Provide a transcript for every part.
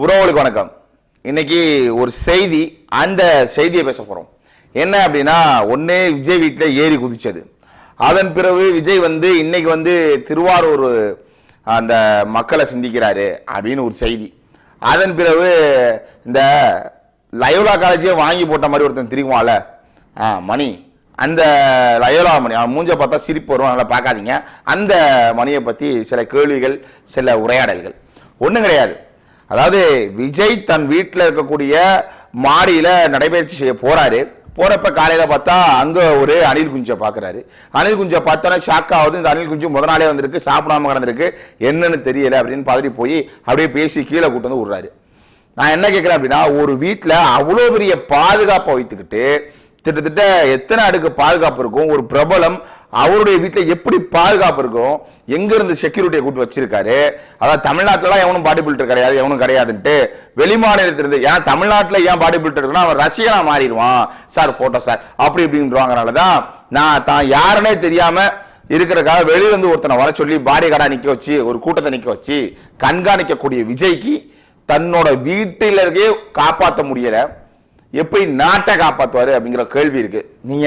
உறவுகளுக்கு வணக்கம். இன்னைக்கு ஒரு செய்தி அந்த செய்தியை பேச போகிறோம் என்ன அப்படின்னா ஒன்னே விஜய் வீட்டில் ஏறி குதிச்சது. அதன் பிறகு விஜய் வந்து இன்னைக்கு வந்து திருவாரூர் அந்த மக்களை சிந்திக்கிறாரு அப்படின்னு ஒரு செய்தி. அதன் பிறகு இந்த லயோலா காலேஜே வாங்கி போட்ட மாதிரி ஒருத்தன் தெரியுமால? ஆ மணி. அந்த லயோலா மணி. அவன் மூஞ்ச பார்த்தா சிரிப்பு வரும். அதனால் பார்க்காதீங்க. அந்த மணியை பற்றி சில கேள்விகள் சில உரையாடல்கள். ஒன்றும் கிடையாது. அதாவது விஜய் தன் வீட்டில் இருக்கக்கூடிய மாடியில் நடைபயிற்சி செய்ய போறாரு. போறப்ப காலையில் பார்த்தா அங்கே ஒரு அணில் குஞ்சை பார்க்குறாரு. அணில் குஞ்சை பார்த்தோன்னா ஷாக் ஆகுது. இந்த அணில் குஞ்சு முத நாளே வந்திருக்கு சாப்பிடாம கிடந்திருக்கு. என்னன்னு தெரியல அப்படின்னு பதறி போய் அப்படியே பேசி கீழே கூட்டு வந்து விடுறாரு. நான் என்ன கேட்குறேன் அப்படின்னா ஒரு வீட்டில் அவ்வளோ பெரிய பாதுகாப்பை வைத்துக்கிட்டு கிட்டத்தட்ட எத்தனை அடுக்கு பாதுகாப்பு இருக்கும்? ஒரு பிரபலம் அவருடைய வீட்டில் எப்படி பாதுகாப்பு இருக்கும்? எங்கேருந்து செக்யூரிட்டியை கூட்டு வச்சிருக்காரு? அதாவது தமிழ்நாட்டிலலாம் எவனும் பாடி பில்டர் கிடையாது எவனும் கிடையாதுன்ட்டு வெளிமாநிலத்திலிருந்து ஏன் தமிழ்நாட்டில் ஏன் பாடி பில்டர் இருக்குன்னா அவன் ரசிகனாக மாறிடுவான். சார் ஃபோட்டோ சார் அப்படி இப்படின்றவாங்கனால தான் நான் தான் யாருன்னே தெரியாமல் இருக்கிறக்காக வெளியில இருந்து ஒருத்தனை வர சொல்லி பாடி கடா நிற்க வச்சு ஒரு கூட்டத்தை நிற்க வச்சு கண்காணிக்கக்கூடிய விஜய்க்கு தன்னோட வீட்டில இருக்கே காப்பாற்ற முடியலை. எப்படி நாட்டை காப்பாற்றுவார் அப்படிங்கிற கேள்வி இருக்கு. நீங்க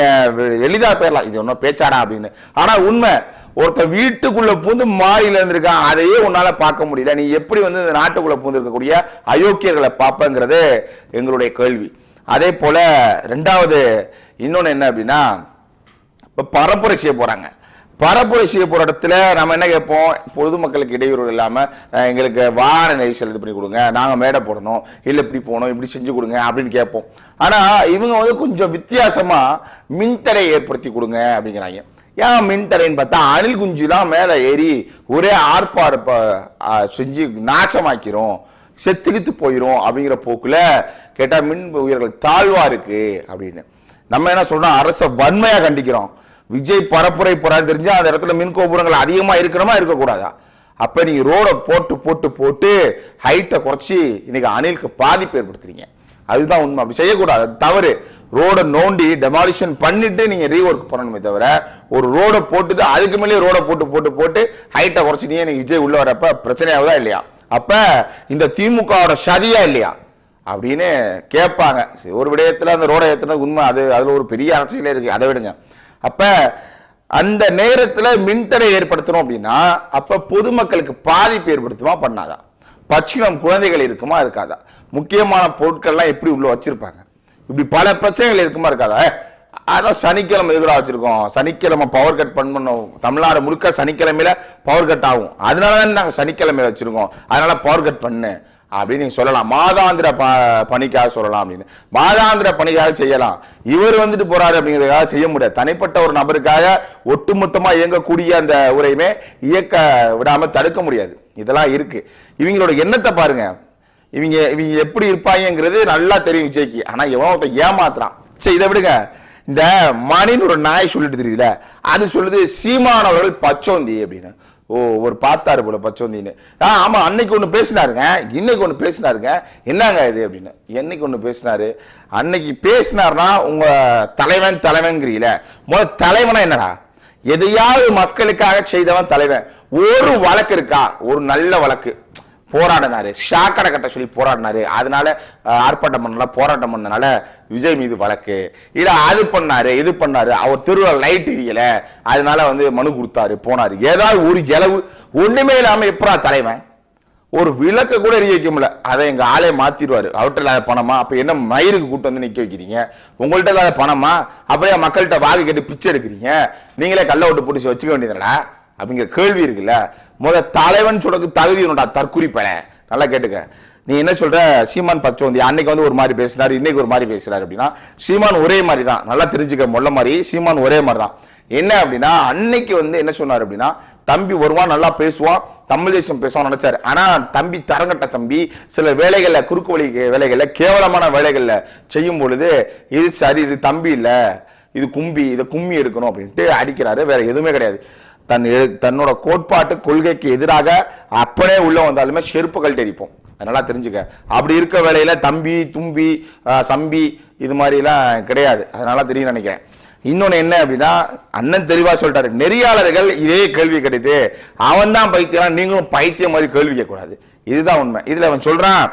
எளிதாக எளிதா பேரலாம் இது ஒன்றும் பேச்சாடா அப்படின்னு. ஆனா உண்மை ஒருத்தன் வீட்டுக்குள்ள பூந்து மாடியில இருந்திருக்கான். அதையே உன்னால பார்க்க முடியல. நீ எப்படி வந்து இந்த நாட்டுக்குள்ள பூந்து இருக்கக்கூடிய அயோக்கியர்களை பார்ப்பங்கிறது எங்களுடைய கேள்வி. அதே போல ரெண்டாவது இன்னொன்று என்ன அப்படின்னா இப்ப பரப்புரை செய்ய போறாங்க. பரப்புரை செய்ய போற இடத்துல நம்ம என்ன கேட்போம்? பொதுமக்களுக்கு இடையூறு இல்லாமல் எங்களுக்கு வாகன நெரிசல் இது பண்ணி கொடுங்க நாங்கள் மேடை போடணும் இல்லை இப்படி போகணும் இப்படி செஞ்சு கொடுங்க அப்படின்னு கேட்போம். ஆனால் இவங்க வந்து கொஞ்சம் வித்தியாசமாக மின்தடை ஏற்படுத்தி கொடுங்க அப்படிங்கிறாங்க. ஏன் மின்தடைன்னு பார்த்தா அணில் குஞ்சுலாம் மேலே ஏறி ஒரே ஆர்ப்பார்ப்ப செஞ்சு நாசமாக்கிறோம் செத்துக்கித்து போயிடும் அப்படிங்கிற போக்கில் கேட்டால் மின் உயிர்கள் தாழ்வாக இருக்குது அப்படின்னு. நம்ம என்ன சொல்கிறோம் அரசை வன்மையாக கண்டிக்கிறோம். விஜய் பரப்புரை போறாரு தெரிஞ்சா அந்த இடத்துல மின் கோபுரங்கள் அதிகமா இருக்கணுமா? இருக்கக்கூடாதா? அப்ப நீங்க ரோட போட்டு போட்டு போட்டு ஹைட்டை குறைச்சி இன்னைக்கு அணிலுக்கு பாதிப்பு ஏற்படுத்துறீங்க. அதுதான் உண்மை. அப்படி செய்யக்கூடாது. தவறு. ரோட நோண்டி டெமாலிஷன் பண்ணிட்டு நீங்க ரீஒர்க் பண்ணணுமே தவிர ஒரு ரோடை போட்டுட்டு அதுக்கு மேலே ரோடை போட்டு போட்டு போட்டு ஹைட்டை குறைச்சிட்டீங்க நீங்க விஜய் உள்ள வரப்ப பிரச்சனையாவதா இல்லையா? அப்ப இந்த திமுகவோட சதியா இல்லையா? அப்படின்னு கேட்பாங்க. சரி, ஒரு விடயத்துல அந்த ரோடை ஏற்றுனது உண்மை. அது அதுல ஒரு பெரிய அரசியலே இருக்கு. அதை விடுங்க. அப்ப அந்த நேரத்துல மின்தடை ஏற்படுத்தணும் அப்படின்னா அப்ப பொதுமக்களுக்கு பாதிப்பு ஏற்படுத்துமா? பண்ணாதா. பச்சிளம் குழந்தைகள் இருக்குமா? இருக்காதா. முக்கியமான பொருட்கள்லாம் எப்படி உள்ள வச்சிருப்பாங்க? இப்படி பல பிரச்சனைகள் இருக்குமா? இருக்காதா? அதான் சனிக்கிழமை எதிராக வச்சிருக்கோம்? சனிக்கிழமை பவர் கட் பண்ணணும். தமிழ்நாடு முழுக்க சனிக்கிழமையில பவர் கட் ஆகும். அதனால தான் நாங்கள் சனிக்கிழமை வச்சிருக்கோம். அதனால பவர் கட் பண்ணு. அப்படின்னு நீங்க சொல்லலாம். மாதாந்திர ப- பணிக்காக சொல்லலாம் அப்படின்னு. மாதாந்திர பணிக்காக செய்யலாம். இவர் வந்துட்டு போறாரு அப்படிங்கிறதுக்காக செய்ய முடியாது. தனிப்பட்ட ஒரு நபருக்காக ஒட்டுமொத்தமா இயங்கக்கூடிய அந்த உரையுமே இயக்க விடாம தடுக்க முடியாது. இதெல்லாம் இருக்கு. இவங்களோட எண்ணத்தை பாருங்க. இவங்க இவங்க எப்படி இருப்பாங்கிறது நல்லா தெரியும் விஜய்க்கு. ஆனா இவன் ஒருத்தன் ஏமாத்துறான். சரி இதை விடுங்க. இந்த மணின்னு ஒரு நாய் சொல்லிட்டு தெரியுதுல. அது சொல்லுது சீமானவர்கள் பச்சோந்தி அப்படின்னு. ஓ ஒரு பார்த்தாரு போல பச்சோந்தின்னு. ஆ ஆமா அன்னைக்கு ஒன்று பேசினாருங்க. இன்னைக்கு ஒன்று பேசினாருங்க. என்னங்க இது அப்படின்னு. என்னைக்கு ஒன்று பேசினாரு? அன்னைக்கு பேசினாருன்னா உங்க தலைவன் தலைவன்கிறீல முதல் தலைவனா என்னடா? எதையாவது மக்களுக்காக செய்தவன் தலைவன். ஒரு வழக்கு இருக்கா? ஒரு நல்ல வழக்கு. போராடினாரு. ஷாக்கடை கட்ட சொல்லி போராடினாரு. அதனால ஆர்ப்பாட்டம் பண்ணல போராட்டம் பண்ணனால விஜய் மீது வழக்கு. இல்ல அது பண்ணாரு இது பண்ணாரு. அவர் திருவிழா லைட் எரியல. அதனால வந்து மனு கொடுத்தாரு போனாரு. ஏதாவது ஒரு இளவு ஒண்ணுமே இல்லாம எப்படா தலைவன்? ஒரு விளக்க கூட எரிய வைக்க முடியல. அதை எங்க ஆளே மாத்திடுவாரு. அவர்கிட்ட இல்லாத பணமா? அப்ப என்ன மயிருக்கு கூட்டு வந்து நிக்க வைக்கிறீங்க? உங்கள்ட்ட இல்லாத பணமா? அப்படியே மக்கள்கிட்ட வாக்கு கேட்டு பிச்சை எடுக்கிறீங்க. நீங்களே கள்ள விட்டு பிடிச்சி வச்சுக்க வேண்டியதுடா? அப்படிங்கிற கேள்வி இருக்குல்ல. முத தலைவன் சொல்றதுக்கு தகுதி வேணும்டா தற்குறி நல்லா கேட்டுக்க. நீ என்ன சொல்ற? சீமான் பச்சோந்தி அன்னைக்கு வந்து ஒரு மாதிரி பேசினார் இன்னைக்கு ஒரு மாதிரி பேசுறாரு அப்படின்னா சீமான் ஒரே மாதிரி தான் நல்லா தெரிஞ்சுக்க முள்ள மாதிரி சீமான் ஒரே மாதிரி தான் என்ன அப்படின்னா அன்னைக்கு வந்து என்ன சொன்னார் அப்படின்னா தம்பி வருவான் நல்லா பேசுவான் தமிழ் தேசம் பேசுவான் நினைச்சாரு. ஆனா தம்பி தரங்கட்ட தம்பி சில வேலைகள்ல குறுக்கு வழி வேலைகள்ல கேவலமான வேலைகள்ல செய்யும் பொழுது இது சரி இது தம்பி இல்ல இது கும்பி இதை கும்மி எடுக்கணும் அப்படின்ட்டு அடிக்கிறாரு வேற எதுவுமே கிடையாது. தன் தன்னோட கோட்பாட்டு கொள்கைக்கு எதிராக அப்படியே உள்ள வந்தாலுமே செருப்புகள் தெரிப்போம் அதனால தெரிஞ்சுக்க. அப்படி இருக்க வேலையில் தம்பி தும்பி சம்பி இது மாதிரிலாம் கிடையாது. அதனால தெரியும் நினைக்கிறேன். இன்னொன்று என்ன அப்படின்னா அண்ணன் தெளிவாக சொல்லிட்டாரு. நெறியாளர்கள் இதே கேள்வி கிடைத்து அவன் தான் பைத்தியம் நீங்களும் பைத்தியம் மாதிரி கேள்வி கேட்கக்கூடாது. இதுதான் உண்மை. இதில் அவன் சொல்கிறான்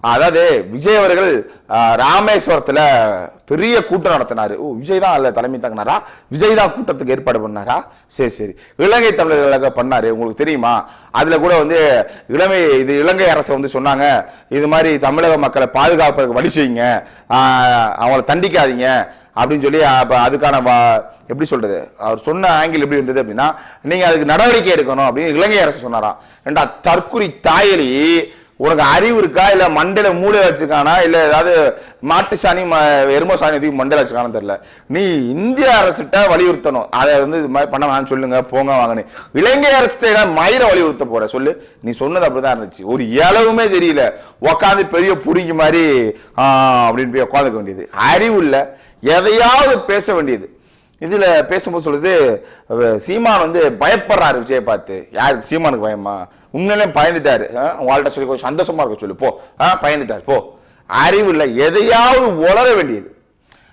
அதாவது விஜய் அவர்கள் ராமேஸ்வரத்தில் பெரிய கூட்டம் நடத்தினார். ஓ விஜய் தான் அல்ல தலைமை தாங்கினாரா? விஜய் தான் கூட்டத்துக்கு ஏற்பாடு பண்ணாரா? சரி சரி. இலங்கை தமிழர்களாக பண்ணார். உங்களுக்கு தெரியுமா? அதில் கூட வந்து இளமை இது இலங்கை அரசு வந்து சொன்னாங்க இது மாதிரி தமிழக மக்களை பாதுகாப்பதற்கு வழி செய்யுங்க. அவங்கள தண்டிக்காதீங்க. அப்படின்னு சொல்லி அப்போ அதுக்கான வா- எப்படி சொல்றது? அவர் சொன்ன ஆங்கிள் எப்படி இருந்தது அப்படின்னா நீங்கள் அதுக்கு நடவடிக்கை எடுக்கணும் அப்படின்னு இலங்கை அரசு சொன்னாராம். ரெண்டா தற்குறி தாயலி உனக்கு அறிவு இருக்கா? இல்ல மண்டையில மூளை வச்சுக்கானா இல்ல ஏதாவது மாட்டு சாணி ம- எரும சாணி எதுவும் மண்டையில வச்சிருக்கானு தெரியல. நீ இந்திய அரசுகிட்ட வலியுறுத்தணும். அதை வந்து இது மாதிரி பண்ண வேணாம்னு சொல்லுங்க போங்க வாங்கன்னு. இலங்கை அரசுகிட்ட மயிர வலியுறுத்த போற சொல்லு. நீ சொன்னது அப்படிதான் இருந்துச்சு. ஒரு இளவுமே தெரியல. உக்காந்து பெரிய புரிஞ்சு மாதிரி அப்படின்னு போய் உட்காந்துக்க வேண்டியது. அறிவு இல்ல. எதையாவது பேச வேண்டியது. இதுல பேசும்போது சொல்லுது சீமான் வந்து பயப்படுறாரு விஜயை பார்த்து. யாருக்கு? சீமானுக்கு பயமா? உண்மையிலே பயந்துட்டாரு. ஆ, சொல்லி கொஞ்சம் சந்தோஷமா இருக்க சொல்லு போ. ஆ, பயந்துட்டார் போ. அறிவு இல்லை எதையாவது உளர வேண்டியது.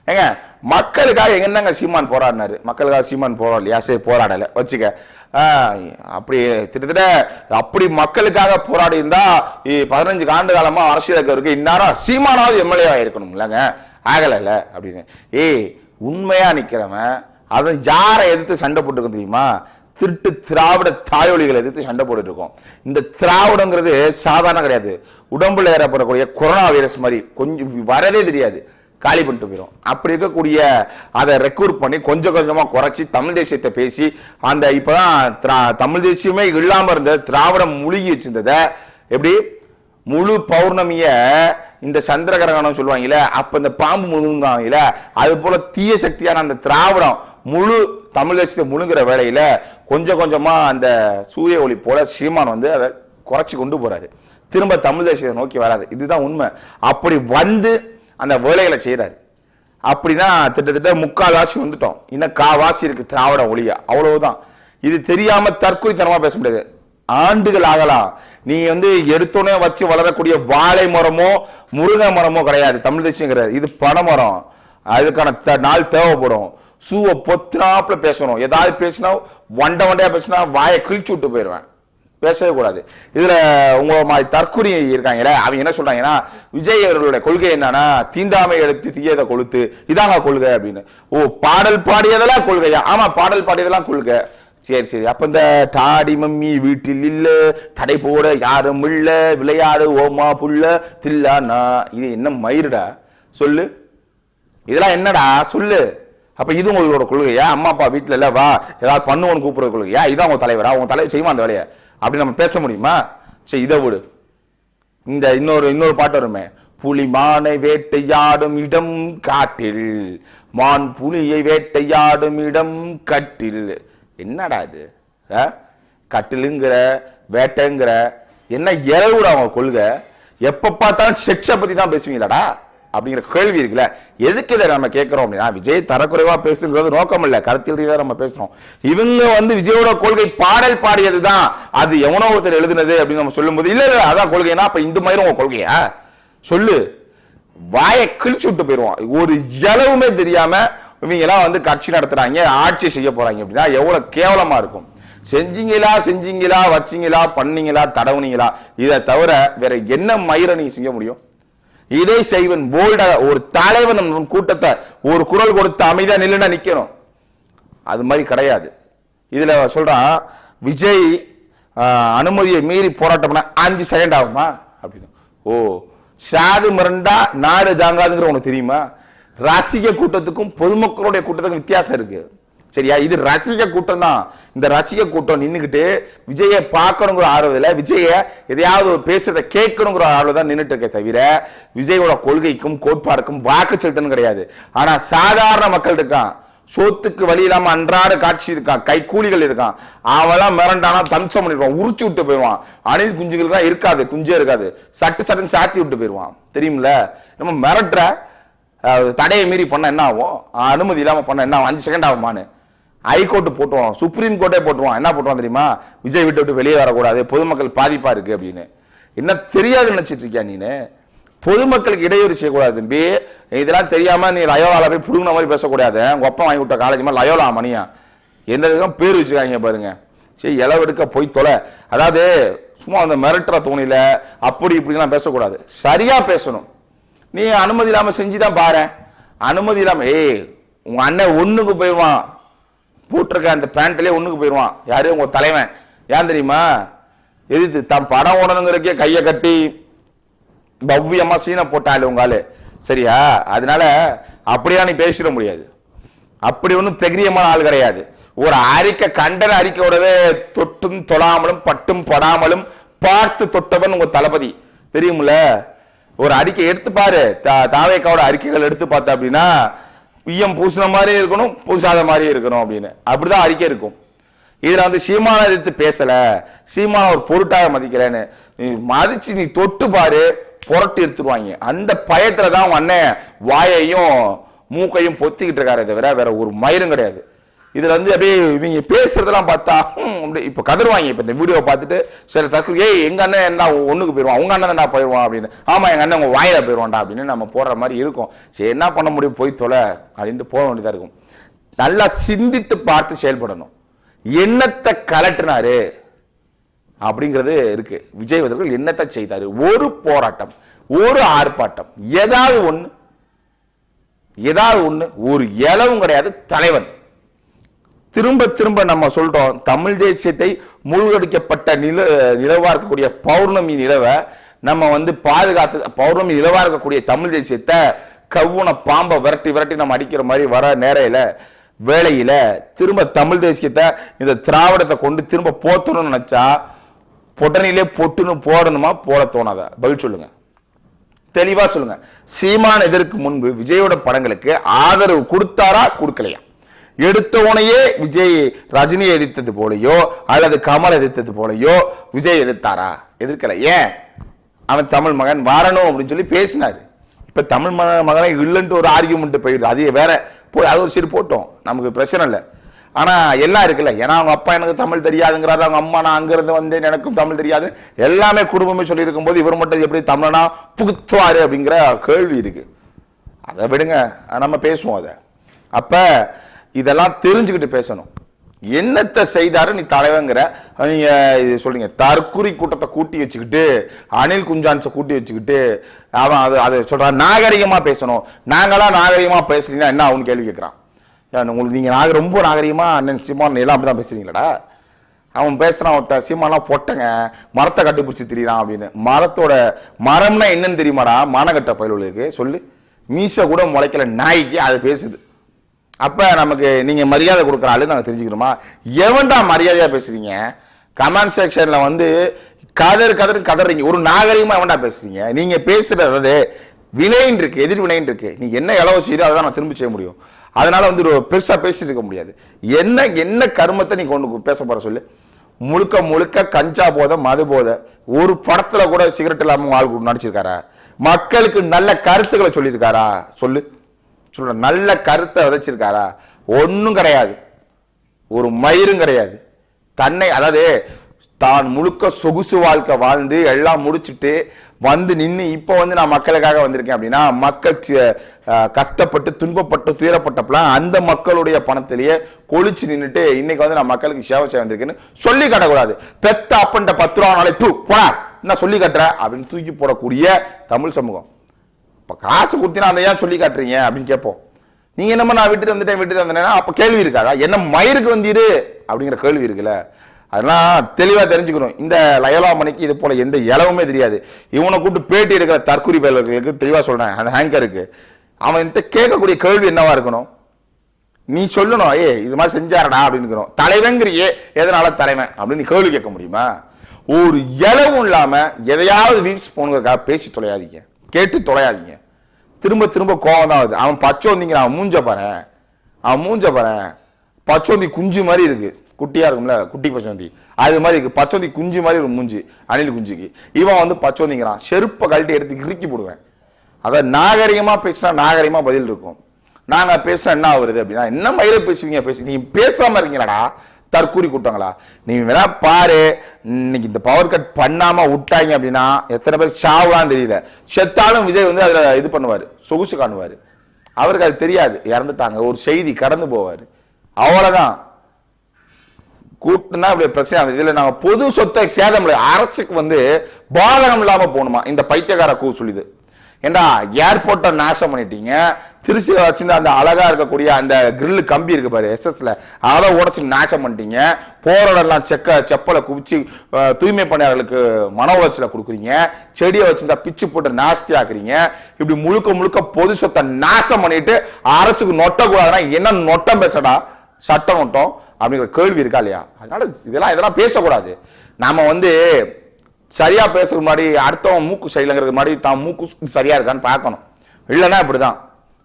ஏங்க மக்களுக்காக எங்கன்னாங்க சீமான் போராடினாரு? மக்களுக்காக சீமான் போராடலையா சரி போராடல. வச்சுக்க. ஆ, அப்படி கிட்டத்தட்ட அப்படி மக்களுக்காக போராடி இருந்தா பதினஞ்சு ஆண்டு காலமா அரசியலுக்கு இருக்கு இந்நேரம் சீமானாவது எம்எல்ஏ ஆயிருக்கணும் இல்லைங்க ஆகலைல்ல அப்படின்னு. ஏய் உண்மையா நிக்கிறவன் அதை யாரை எதிர்த்து சண்டை போட்டுக்க தெரியுமா? திருட்டு திராவிட தாயொலிகளை எதிர்த்து சண்டை போட்டுட்டு இருக்கோம். இந்த திராவிடங்கிறது சாதாரண கிடையாது. உடம்புல ஏறப்படக்கூடிய கொரோனா வைரஸ் மாதிரி கொஞ்சம் வரதே தெரியாது. காலி பண்ணிட்டு போயிடும் அப்படி இருக்கக்கூடிய அதை ரெக்ரூட் பண்ணி கொஞ்சம் கொஞ்சமாக குறைச்சி தமிழ் தேசியத்தை பேசி அந்த இப்பதான் திரா- தமிழ் தேசியமே இல்லாமல் இருந்த திராவிடம் முழுகி வச்சிருந்ததை எப்படி? முழு பௌர்ணமிய இந்த சந்திரகிரகணம் சொல்லுவாங்கல்ல அப்போ இந்த பாம்பு முழுங்குவாங்கல்ல அது போல தீய சக்தியான அந்த திராவிடம் முழு தமிழ் தேசத்தை முழுங்குற வேலையில கொஞ்சம் கொஞ்சமா அந்த சூரிய ஒளி போல சீமான் வந்து அதை குறைச்சி கொண்டு போறாரு. திரும்ப தமிழ் தேசத்தை நோக்கி வராது. இதுதான் உண்மை. அப்படி வந்து அந்த வேலைகளை செய்யறாரு அப்படின்னா திட்டத்திட்ட முக்கால் வாசி வந்துட்டோம். இன்னும் காவாசி இருக்கு திராவிட ஒளியா. அவ்வளவுதான். இது தெரியாம தற்கொலைத்தனமா பேச முடியாது. ஆண்டுகள் ஆகலாம். நீ வந்து எடுத்தோடனே வச்சு வளரக்கூடிய வாழை மரமோ முருங்கை மரமோ கிடையாது. தமிழ் தேசியம் கிடையாது இது பனைமரம். அதுக்கான த- நாள் தேவைப்படும். சூவை பொத்தினாப்புல பேசணும். ஏதாவது பேசினா வண்ட வண்டையா பேசினா வாயை கிழிச்சு விட்டு போயிடுவேன். பேசவே கூடாது. இதுல உங்க மாதிரி தற்கொலை இருக்காங்கல்ல அவங்க என்ன சொல்றாங்கன்னா விஜய் அவர்களுடைய கொள்கை என்னன்னா தீண்டாமை எடுத்து தீயதை கொளுத்து இதாங்க கொள்கை அப்படின்னு. ஓ பாடல் பாடியதெல்லாம் கொள்கையா? ஆமா பாடல் பாடியதெல்லாம் கொள்கை. சரி சரி. அப்ப இந்த டாடி மம்மி வீட்டில் இல்ல தடை போட யாரும் இல்ல விளையாடு ஓமா புள்ள தில்லானா இது என்ன மயிருடா? சொல்லு. இதெல்லாம் என்னடா? சொல்லு. அப்போ இது உங்களோட கொள்கையா அம்மா அப்பா வீட்டில் இல்லை வா. ஏதாவது பண்ணுவோன்னு கூப்பிடுற கொள்கையா இதான் உங்கள் தலைவரா. உங்கள் தலைவர் செய்யுமா அந்த வேலையை. அப்படி நம்ம பேச முடியுமா? சரி இதை விடு. இந்த இன்னொரு இன்னொரு பாட்டு வருமே. புலி மானை வேட்டையாடும் இடம் காட்டில். மான் புலியை வேட்டையாடும் இடம் கட்டில். என்னடா இது? ஆ? கட்டிலுங்கிற வேட்டைங்கிற என்ன இறவுடா அவங்க கொள்கை? எப்போ பார்த்தாலும் செக்ஸை பற்றி தான் பேசுவீங்களாடா? அப்படிங்கிற கேள்வி இருக்குல்ல? எதுக்கு இதை நம்ம கேட்குறோம் அப்படின்னா விஜய் தரக்குறைவாக பேசுங்கிறது நோக்கம் இல்லை. கருத்தில் ரீதியா நம்ம பேசுகிறோம் இவங்க வந்து விஜயோட கொள்கை பாடல் பாடியதுதான். அது எவனோ ஒருத்தர் எழுதுனது அப்படின்னு நம்ம சொல்லும்போது இல்லை இல்லை அதான் கொள்கைனா அப்போ இந்த மாதிரி உங்கள் கொள்கையா? சொல்லு. வாயை கிழிச்சு விட்டு போயிடுவான். ஒரு இளவுமே தெரியாமல் இவங்க எல்லாம் வந்து கட்சி நடத்துறாங்க ஆட்சி செய்ய போறாங்க அப்படின்னா எவ்வளவு கேவலமா இருக்கும். செஞ்சீங்களா செஞ்சீங்களா வச்சீங்களா பண்ணீங்களா தடவுனீங்களா? இதை தவிர வேற என்ன மயிரை நீங்க செய்ய முடியும்? இதை செய்வன் போல்டா ஒரு தலைவன் நம்ம கூட்டத்தை ஒரு குரல் கொடுத்து அமைதியா நில்லுனா நிக்கணும். அது மாதிரி கிடையாது. இதுல சொல்றான் விஜய் அனுமதியை மீறி போராட்டம் பண்ணா அஞ்சு செகண்ட் ஆகுமா? அப்படின்னு. ஓ சாது மிரண்டா நாடு தாங்காதுங்கிற உனக்கு தெரியுமா? ரசிக கூட்டத்துக்கும் பொதுமக்களுடைய கூட்டத்துக்கும் வித்தியாசம் இருக்கு. சரியா? இது ரசிக கூட்டம் தான் இந்த ரசிக கூட்டம் நின்றுக்கிட்டு விஜயை பார்க்கணுங்கிற ஆர்வத்துல விஜய எதையாவது ஒரு பேசுறத கேட்கணுங்கிற ஆர்வம் தான் நின்றுட்டு இருக்க தவிர விஜயோட கொள்கைக்கும் கோட்பாடுக்கும் வாக்கு செலுத்தணும் கிடையாது. ஆனா சாதாரண மக்கள் இருக்கான். சொத்துக்கு வழி இல்லாம அன்றாட காட்சி இருக்கான். கை கூலிகள் இருக்கான். அவெல்லாம் மிரண்டானா தம்சம் பண்ணிடுவான். உரிச்சு விட்டு போயிடுவான். அணில் குஞ்சுகளுக்கு இருக்காது. குஞ்சே இருக்காது. சட்டு சட்டுன்னு சாத்தி விட்டு போயிடுவான். தெரியுமில்ல நம்ம மிரட்டுற தடையை மீறி பண்ண என்ன ஆகும்? அனுமதி இல்லாமல் பண்ண என்ன ஆகும்? அஞ்சு செகண்ட் ஆகுமான்னு. ஹைகோர்ட் போட்டுருவோம் சுப்ரீம் கோர்ட்டே போட்டுருவான். என்ன போட்டுருவோம் தெரியுமா? விஜய் விட்டு விட்டு வெளியே வரக்கூடாது பொதுமக்கள் பாதிப்பா இருக்கு அப்படின்னு. என்ன தெரியாது நினைச்சிட்டு இருக்கியா நீனு? பொதுமக்களுக்கு இடையூறு செய்யக்கூடாது தம்பி. இதெல்லாம் தெரியாம நீ லயோலாவில் போய் புடுங்கின மாதிரி பேசக்கூடாது. உங்க அப்பா வாங்கி விட்ட காலேஜ் மாதிரி லயோலா மணியா? எந்த விதம் பேர் வச்சுக்காங்க பாருங்க. சரி இளவெடுக்க போய் தொலை. அதாவது சும்மா அந்த மிரட்டுற தோணியில் அப்படி இப்படிலாம் பேசக்கூடாது. சரியாக பேசணும். நீ அனுமதி இல்லாமல் செஞ்சு தான் பாரு அனுமதி இல்லாம ஏய் உங்கள் அண்ணன் ஒன்றுக்கு போயிடுவான். போட்டிருக்க அந்த பேண்ட்லேயே ஒன்றுக்கு போயிடுவான் யாரு? உங்கள் தலைவன். ஏன் தெரியுமா? எதிர்த்து தான் படம் ஓடணுங்கிறக்கே கையை கட்டி பவ்யமாக சீனை போட்டாள் உங்க ஆளு சரியா? அதனால அப்படியா நீ பேசிட முடியாது. அப்படி ஒன்றும் தைரியமான ஆள் கிடையாது. ஒரு அறிக்கை கண்டன அறிக்கையோடவே தொட்டும் தொடாமலும் பட்டும் படாமலும் பார்த்து தொட்டவன் உங்க தளபதி. தெரியுமில்ல? ஒரு அறிக்கை எடுத்து பாரு. தா- தாவேக்காவோட அறிக்கைகள் எடுத்து பார்த்தா அப்படின்னா ஈயம் பூசின மாதிரியும் இருக்கணும் பூசாத மாதிரியும் இருக்கணும் அப்படின்னு. அப்படிதான் அறிக்கை இருக்கும். இதில் வந்து சீமான எதிர்த்து பேசலை. சீமான ஒரு பொருட்டாக மதிக்கிறேன்னு நீ மதிச்சு நீ தொட்டு பாரு புரட்டு எடுத்துருவாங்க. அந்த பயத்தில் தான் உன் அண்ணன் வாயையும் மூக்கையும் பொத்திக்கிட்டு இருக்காரே தவிர வேற ஒரு மயிரும் கிடையாது. இதுல வந்து அப்படியே இவங்க பேசுறதெல்லாம் பார்த்தா அப்படியே இப்போ கதறுவாங்க இப்போ இந்த வீடியோ பார்த்துட்டு சரி தக்கு ஏய் எங்க அண்ணன் என்ன ஒண்ணுக்கு போயிடுவான் உங்க அண்ணன் என்ன போயிடுவான் அப்படின்னு. ஆமா எங்க அண்ணன் உங்க வாயில போயிடுவான்டா அப்படின்னு நம்ம போடுற மாதிரி இருக்கும். சரி என்ன பண்ண முடியும்? போய் தொலை அப்படின்ட்டு போக வேண்டியதா இருக்கும். நல்லா சிந்தித்து பார்த்து செயல்படணும். என்னத்தை கலட்டினாரு அப்படிங்கிறது இருக்கு. விஜய் அவர்கள் என்னத்தை செய்தாரு? ஒரு போராட்டம் ஒரு ஆர்ப்பாட்டம். ஏதாவது ஒன்று ஏதாவது ஒன்று ஒரு இலவும் கிடையாது தலைவன். திரும்ப திரும்ப நம்ம சொல்றோம் தமிழ் தேசியத்தை மூழ்கடிக்கப்பட்ட நில நிலவாக இருக்கக்கூடிய பௌர்ணமி நிலவை நம்ம வந்து பாதுகாத்து பௌர்ணமி நிலவாக இருக்கக்கூடிய தமிழ் தேசியத்தை கவ்வுன பாம்பை விரட்டி விரட்டி நம்ம அடிக்கிற மாதிரி வர நேரையில வேலையில் திரும்ப தமிழ் தேசியத்தை இந்த திராவிடத்தை கொண்டு திரும்ப போத்தணும்னு நினைச்சா பொட்டனிலே பொட்டுன்னு போடணுமா? போட தோணாத. பதில் சொல்லுங்க. தெளிவா சொல்லுங்க. சீமான் இதற்கு முன்பு விஜயோட படங்களுக்கு ஆதரவு கொடுத்தாரா கொடுக்கலையா? எடுத்த எடுத்தவனையே விஜய் ரஜினியை எதிர்த்தது போலயோ அல்லது கமல் எதிர்த்தது போலயோ விஜய் எதிர்த்தாரா? எதிர்க்கல. ஏன்? அவன் தமிழ் மகன் வரணும் அப்படின்னு சொல்லி பேசினாரு. இப்ப தமிழ் மகன் மகனை இல்லைன்ட்டு ஒரு ஆர்கியூமெண்ட் போயிடுது. அது வேற போய் அது ஒரு சரி போட்டோம். நமக்கு பிரச்சனை இல்லை. ஆனா எல்லாம் இருக்குல்ல. ஏன்னா அவங்க அப்பா எனக்கு தமிழ் தெரியாதுங்கிறாரு. அவங்க அம்மா நான் அங்கிருந்து வந்தேன். எனக்கும் தமிழ் தெரியாது. எல்லாமே குடும்பமே சொல்லி இருக்கும்போது இவர் மட்டும் எப்படி தமிழனா புகுத்துவாரு அப்படிங்கிற கேள்வி இருக்கு. அதை விடுங்க. நம்ம பேசுவோம் அதை. அப்ப இதெல்லாம் தெரிஞ்சுக்கிட்டு பேசணும். என்னத்தை செய்தாரு நீ தலைவங்கிற? நீங்க இது சொல்றீங்க தற்குறி கூட்டத்தை கூட்டி வச்சுக்கிட்டு அனில் குஞ்சான்ஸை கூட்டி வச்சுக்கிட்டு அவன் அது அது சொல்றான் நாகரிகமா பேசணும். நாங்களாம் நாகரிகமா பேசுறீங்கன்னா என்ன அவனு கேள்வி கேட்கறான். உங்களுக்கு நீங்க நாக ரொம்ப நாகரிகமா அண்ணன் சிம்மான் எல்லாம் அப்படிதான் பேசுறீங்களாடா. அவன் பேசுறான் ஒருத்த சீமாலாம் பொட்டங்க மரத்தை கண்டுபிடிச்சு தெரியலாம் அப்படின்னு. மரத்தோட மரம்னா என்னன்னு தெரியுமாடா? மானகட்ட பயலுக்கு சொல்லு. மீசை கூட முளைக்கல நாய்க்கு அது பேசுது. அப்போ நமக்கு நீங்கள் மரியாதை கொடுக்குற ஆளு நாங்க தெரிஞ்சுக்கிறோமா எவன்டா மரியாதையாக பேசுகிறீங்க கமெண்ட் செக்ஷனில் வந்து கதர் கதர் கதறீங்க. ஒரு நாகரிகமாக எவன்டா பேசுகிறீங்க நீங்கள் பேசுகிற அதாவது வினைன்னு இருக்குது எதிர் வினைன்னு இருக்குது நீங்கள் என்ன இலவ செய்யறோ அதை நான் திரும்ப செய்ய முடியும். அதனால் வந்து பெருசாக பேசிட்டு இருக்க முடியாது. என்ன என்ன கர்மத்தை நீ கொண்டு பேச போகிற சொல்லு. முழுக்க முழுக்க கஞ்சா போதை மது போதை. ஒரு படத்தில் கூட சிகரெட் இல்லாமல் உங்க ஆள் நடிச்சிருக்காரா? மக்களுக்கு நல்ல கருத்துக்களை சொல்லியிருக்காரா? சொல்லு. சொல்ற நல்ல கருத்தை விதைச்சிருக்காரா? ஒன்றும் கிடையாது. ஒரு மயிரும் கிடையாது. தன்னை அதாவது தான் முழுக்க சொகுசு வாழ்க்கை வாழ்ந்து எல்லாம் முடிச்சுட்டு வந்து நின்று இப்போ வந்து நான் மக்களுக்காக வந்திருக்கேன் அப்படின்னா மக்கள் கஷ்டப்பட்டு துன்பப்பட்டு துயரப்பட்டப்பெல்லாம் அந்த மக்களுடைய பணத்திலேயே கொளிச்சு நின்றுட்டு இன்னைக்கு வந்து நான் மக்களுக்கு சேவை செய்ய வந்திருக்கேன்னு சொல்லி கட்டக்கூடாது. பெத்த அப்பன்ட்ட பத்து ரூபா நாளை டூ போனா என்ன சொல்லி காட்டுற? அப்படின்னு தூக்கி போடக்கூடிய தமிழ் சமூகம். இப்போ காசு கொடுத்தீங்கன்னா அதை ஏன் சொல்லி காட்டுறீங்க அப்படின்னு கேட்போம். நீங்கள் என்னமோ நான் விட்டுட்டு வந்துட்டேன் விட்டுட்டு வந்தேன்னா அப்போ கேள்வி இருக்காதா? என்ன மயிருக்கு வந்தீரு? அப்படிங்கிற கேள்வி இருக்குல்ல. அதெல்லாம் தெளிவாக தெரிஞ்சுக்கணும். இந்த லயலாமணிக்கு இது போல் எந்த இலவுமே தெரியாது. இவனை கூப்பிட்டு பேட்டி எடுக்கிற தற்கூரி பயலர்களுக்கு தெளிவாக சொல்கிறேன் அந்த ஹேங்கருக்கு அவன் கேட்கக்கூடிய கேள்வி என்னவா இருக்கணும்? நீ சொல்லணும். ஏ இது மாதிரி செஞ்சாரடா அப்படின்னு தலைவங்கிறியே எதனால தலைவன்? அப்படின்னு நீ கேள்வி கேட்க முடியுமா? ஒரு இலவும் இல்லாமல் எதையாவது வீழ்ச்சி போனுங்கிறதுக்காக பேசி தொலையாதீங்க. கேட்டு தொலையாதீங்க. திரும்ப திரும்ப கோவம் தான் ஆகுது அவன் பச்சோந்திங்க அவன் மூஞ்ச பாரு. அவன் மூஞ்ச பாரு. பச்சோந்தி குஞ்சு மாதிரி இருக்கு. குட்டியா இருக்கும்ல குட்டி பச்சோந்தி அது மாதிரி இருக்கு. பச்சோந்தி குஞ்சு மாதிரி ஒரு மூஞ்சி அணில் குஞ்சுக்கு. இவன் வந்து பச்சோந்திங்கிறான் செருப்பை கழட்டி எடுத்து இறுக்கி போடுவேன். அதை நாகரிகமாக பேசினா நாகரிகமாக பதில் இருக்கும். நாங்கள் பேசுனா என்ன ஆகுறது அப்படின்னா என்ன மயில பேசுவீங்க பேசி. நீங்க பேசாம இருக்கீங்களாடா தற்கூரி கூட்டங்களா நீ வேணா பாரு. இன்னைக்கு இந்த பவர் கட் பண்ணாம விட்டாங்க அப்படின்னா எத்தனை பேர் சாவலான்னு தெரியல. செத்தாலும் விஜய் வந்து அதுல இது பண்ணுவார் சொகுசு காணுவார். அவருக்கு அது தெரியாது. இறந்துட்டாங்க. ஒரு செய்தி கடந்து போவாரு. அவ்வளவுதான். கூட்டுனா இப்படி பிரச்சனை அந்த இதில் நாங்கள் பொது சொத்தை சேதம் அரசுக்கு வந்து பாதகம் இல்லாம போகணுமா? இந்த பைத்தியக்கார கூ சொல்லுது. ஏண்டா ஏர்போர்ட்டை நாசம் பண்ணிட்டீங்க. திருச்சியில் வச்சிருந்த அந்த அழகாக இருக்கக்கூடிய அந்த கிரில் கம்பி இருக்கு பாரு எஸ்எஸ்ல அதை உடச்சி நாசம் பண்ணிட்டீங்க. போற இடம்லாம் செக்க செப்பலை குவிச்சு தூய்மை பணியாளர்களுக்கு மன உளைச்சலை கொடுக்குறீங்க. செடியை வச்சிருந்தா பிச்சு போட்டு நாஸ்தி ஆக்குறீங்க இப்படி முழுக்க முழுக்க பொது சொத்தை நாசம் பண்ணிட்டு அரசுக்கு நொட்டக்கூடாதுன்னா என்ன நொட்டம் பேசடா? சட்டம் நொட்டம் அப்படிங்கிற கேள்வி இருக்கா இல்லையா? அதனால இதெல்லாம் இதெல்லாம் பேசக்கூடாது. நாம வந்து சரியா பேசுறது முன்னாடி அடுத்தவன் மூக்கு சரியில்லைங்கிறது முன்னாடி தான் மூக்கு சரியா இருக்கான்னு பார்க்கணும். இல்லைன்னா இப்படிதான்.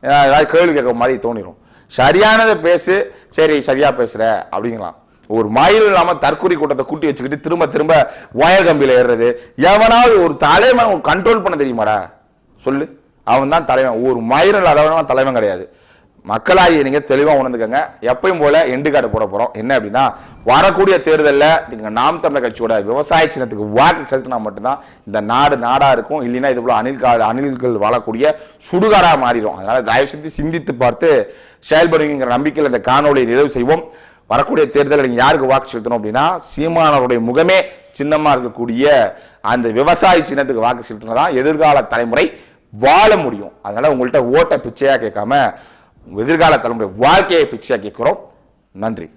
ஏதாவது ஏதாவது கேள்வி கேட்க மாதிரி தோணிடும் சரியானதை பேசு சரி சரியா பேசுற அப்படிங்கலாம். ஒரு மயில் இல்லாமல் தற்கொலை கூட்டத்தை கூட்டி வச்சுக்கிட்டு திரும்ப திரும்ப ஒயர் கம்பியில் ஏறுறது. எவனாவது ஒரு தலைவன் கண்ட்ரோல் பண்ண தெரியுமாடா? சொல்லு. அவன் தான் தலைவன். ஒரு மயில் இல்லாதவன் தலைவன் கிடையாது. மக்களாகி நீங்கள் தெளிவாக உணர்ந்துக்கங்க. எப்பயும் போல எண்டு கார்டு போட போகிறோம் என்ன அப்படின்னா வரக்கூடிய தேர்தலில் நீங்கள் நாம் தமிழர் கட்சியோட விவசாய சின்னத்துக்கு வாக்கு செலுத்தினா மட்டும்தான் இந்த நாடு நாடாக இருக்கும். இல்லைன்னா இது போல அணில் காடு அணில்கள் வாழக்கூடிய சுடுகாராக மாறிடும். அதனால் தயவு செஞ்சு சிந்தித்து பார்த்து செயல்படுவீங்கிற நம்பிக்கையில் இந்த காணொலியை நிறைவு செய்வோம். வரக்கூடிய தேர்தலில் நீங்கள் யாருக்கு வாக்கு செலுத்தணும் அப்படின்னா சீமானவருடைய முகமே சின்னமாக இருக்கக்கூடிய அந்த விவசாய சின்னத்துக்கு வாக்கு செலுத்தினதான் எதிர்கால தலைமுறை வாழ முடியும். அதனால் உங்கள்கிட்ட ஓட்ட பிச்சையாக கேட்காம எதிர்கால தலைமுறை வாழ்க்கையை பிச்சையாக்கிக்கிறோம் நன்றி.